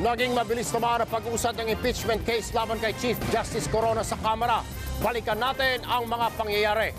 Naging mabilis naman ang pag-usad ng impeachment case laban kay Chief Justice Corona sa Kamara. Balikan natin ang mga pangyayari.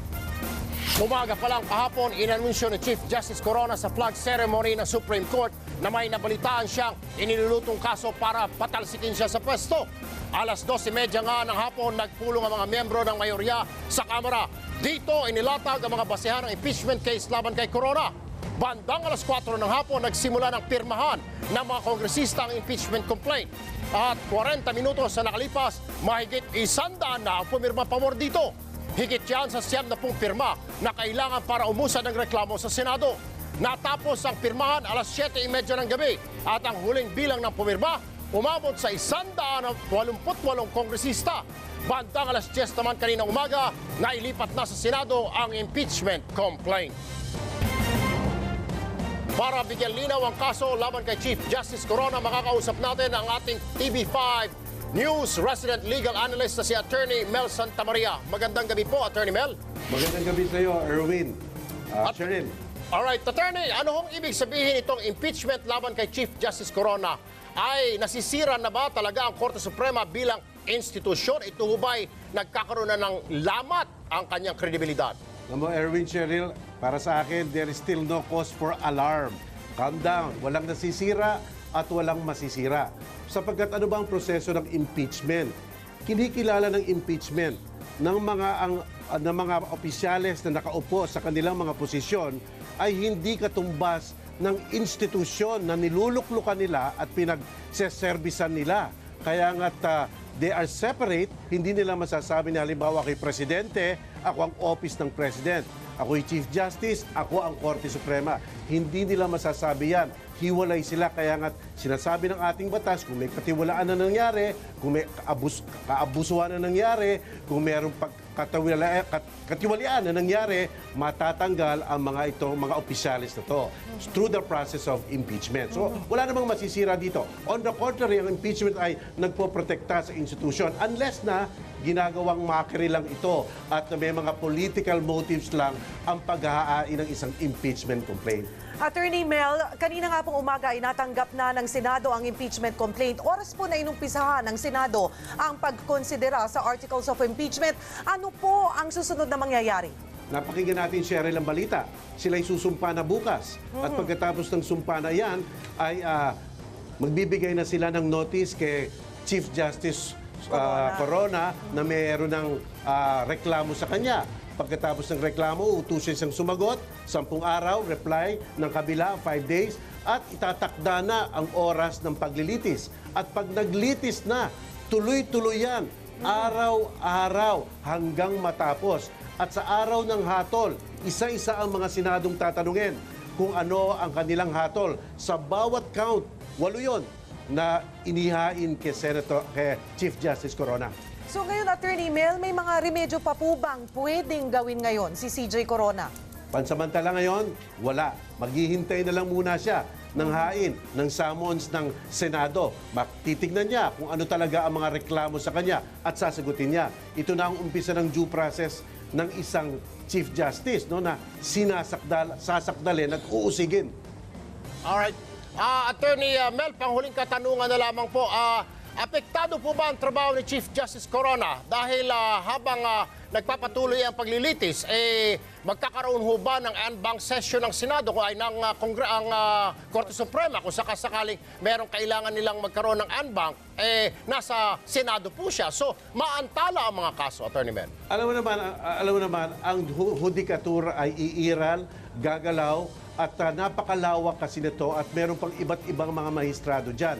Umaga pa lang kahapon, inanunsyo ni Chief Justice Corona sa flag ceremony ng Supreme Court na may nabalitaan siyang inilulutong kaso para patalsikin siya sa pwesto. Alas 12.30 nga ng hapon, nagpulong ang mga miyembro ng mayorya sa Kamara. Dito, inilatag ang mga basehan ng impeachment case laban kay Corona. Bandang alas 4 ng hapon, nagsimula ng pirmahan ng mga kongresista ang impeachment complaint. At 40 minutos na nakalipas, mahigit isandaan na ang pumirma pabor dito. Higit yan sa siyam na pong pirma na kailangan para umusad ng reklamo sa Senado. Natapos ang pirmahan alas 7.30 ng gabi at ang huling bilang ng pumirma umabot sa isandaan ng 88 kongresista. Bandang alas 10 naman kanina umaga, nailipat na sa Senado ang impeachment complaint. Para bigyan linaw ang kaso laban kay Chief Justice Corona, makakausap natin ang ating TV5 News resident legal analyst na si Attorney Mel Santamaria. Magandang gabi po, Attorney Mel. Magandang gabi sa iyo, Erwin. Uh, At- Cheryl, Alright, Attorney, ano hong ibig sabihin itong impeachment laban kay Chief Justice Corona? Ay nasisira na ba talaga ang Korte Suprema bilang institusyon? Ito ho ba'y nagkakaroon na ng lamat ang kanyang kredibilidad? Alam mo, Erwin, Cheryl, para sa akin, there is still no cause for alarm. Calm down. Walang nasisira at walang masisira. Sapagkat ano ba ang proseso ng impeachment? Kinikilala ng impeachment ng mga ang ah, ng mga opisyales na nakaupo sa kanilang mga posisyon ay hindi katumbas ng institusyon na niluluklukan nila at pinagseservisan nila. Kaya nga't ah, they are separate, hindi nila masasabi na halimbawa kay Presidente, ako ang office ng President. Ako yung Chief Justice, ako ang Korte Suprema. Hindi nila masasabi yan. Hiwalay sila. Kaya nga sinasabi ng ating batas, kung may katiwalaan na nangyari, kung may kaabus, kaabusuhan na nangyari, kung mayroong kat, katiwalian na nangyari, matatanggal ang mga ito, mga opisyalis na to through the process of impeachment. So, wala namang masisira dito. On the contrary, ang impeachment ay nagpoprotekta sa institusyon unless na ginagawang mockery lang ito at may mga political motives lang ang paghahain ng isang impeachment complaint. Attorney Mel, kanina nga pong umaga ay natanggap na ng Senado ang impeachment complaint. Oras po na inumpisahan ng Senado ang pagkonsidera sa articles of impeachment. Ano po ang susunod na mangyayari? Napakinggan natin, Cheryl, ang balita. Sila'y susumpa na bukas. At pagkatapos ng sumpa na yan, ay ah, magbibigay na sila ng notice kay Chief Justice ah, Corona na mayroon ng ah, reklamo sa kanya. Pagkatapos ng reklamo, utusin siyang sumagot, sampung araw, reply ng kabila, five days, at itatakda na ang oras ng paglilitis. At pag naglitis na, tuloy-tuloy yan, araw-araw hanggang matapos. At sa araw ng hatol, isa-isa ang mga senadong tatanungin kung ano ang kanilang hatol. Sa bawat count, walo yun na inihain kay Senator kay Chief Justice Corona. So ngayon, Attorney Mel, may mga remedyo pa po bang pwedeng gawin ngayon si CJ Corona? Pansamantala ngayon, wala. Maghihintay na lang muna siya ng hain, ng summons ng Senado. Titignan niya kung ano talaga ang mga reklamo sa kanya at sasagutin niya. Ito na ang umpisa ng due process ng isang Chief Justice no, na sinasakdal, sasakdalin at uusigin. Alright. Ah, Attorney ah, Mel, panghuling katanungan na lamang po. Ah, apektado po ba ang trabaho ni Chief Justice Corona dahil ah, habang ah, nagpapatuloy ang paglilitis, eh, magkakaroon ho ba ng en-banc session ng Senado ay ng ah, Kongre- ang ah, Korte Suprema kung sakasakaling merong kailangan nilang magkaroon ng en-banc, eh, nasa Senado po siya. So, maantala ang mga kaso, Attorney Mel. Alam mo naman, alam mo naman, ang hu- hudikatura ay iiral, gagalaw, at ah, napakalawak kasi nito at meron pang iba't ibang mga mahistrado dyan.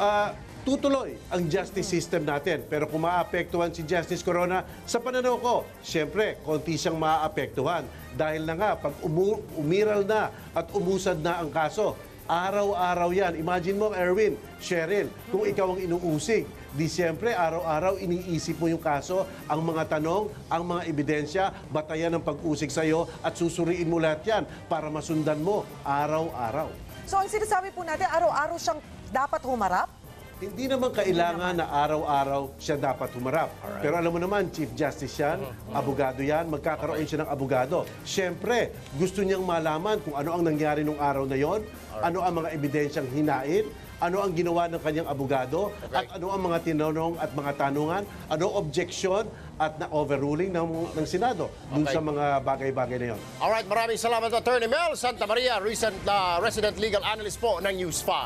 Ah, tutuloy ang justice system natin. Pero kung maapektuhan si Justice Corona, sa pananaw ko, siyempre, konti siyang maapektuhan. Dahil na nga, pag umu- umiral na at umusad na ang kaso, araw-araw yan. Imagine mo, Erwin, Cheryl, kung ikaw ang inuusig, di siyempre, araw-araw iniisip mo yung kaso, ang mga tanong, ang mga ebidensya, batayan ng pag-usig sa'yo at susuriin mo lahat yan para masundan mo araw-araw. So ang sinasabi po natin, araw-araw siyang dapat humarap? Hindi naman kailangan na araw-araw siya dapat humarap. Pero alam mo naman, Chief Justice yan, abogado yan, magkakaroon siya ng abogado. Siyempre, gusto niyang malaman kung ano ang nangyari nung araw na yon, ano ang mga ebidensyang hinain, ano ang ginawa ng kanyang abogado at ano ang mga tinanong at mga tanungan, ano objection at na overruling ng, ng Senado dun Okay. sa mga bagay-bagay na yon. Alright, maraming salamat Attorney Mel Santa Maria, recent uh, resident legal analyst po ng News 5.